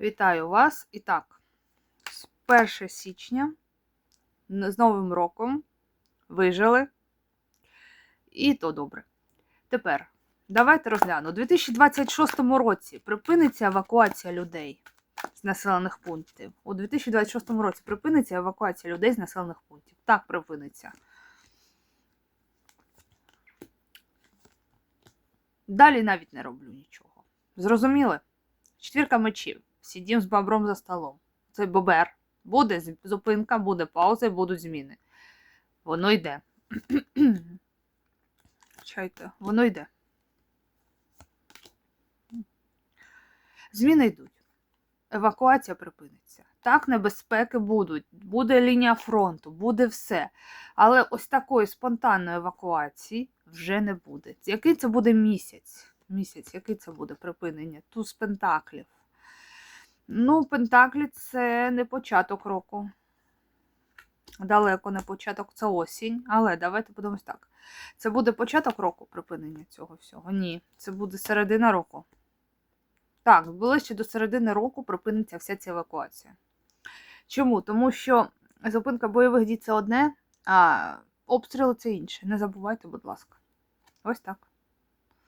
Вітаю вас. І так, з 1 січня з Новим роком вижили. І то добре. Тепер давайте розглянемо. У 2026 році припиниться евакуація людей з населених пунктів. У 2026 році припиниться евакуація людей з населених пунктів. Так, припиниться. Далі навіть не роблю нічого. Зрозуміли? Четвірка мечів. Сидім з бобром за столом. Це бобер. Буде зупинка, буде пауза будуть зміни. Воно йде. Чайте, воно йде. Зміни йдуть. Евакуація припиниться. Так, небезпеки будуть. Буде лінія фронту, буде все. Але ось такої спонтанної евакуації вже не буде. Який це буде місяць? Місяць, який це буде припинення? Туз пентаклів. Ну, Пентаклі це не початок року. Далеко не початок, це осінь. Але давайте подивимось так. Це буде початок року припинення цього всього? Ні, це буде середина року. Так, ближче до середини року припиниться вся ця евакуація. Чому? Тому що зупинка бойових дій це одне, а обстріли це інше. Не забувайте, будь ласка. Ось так.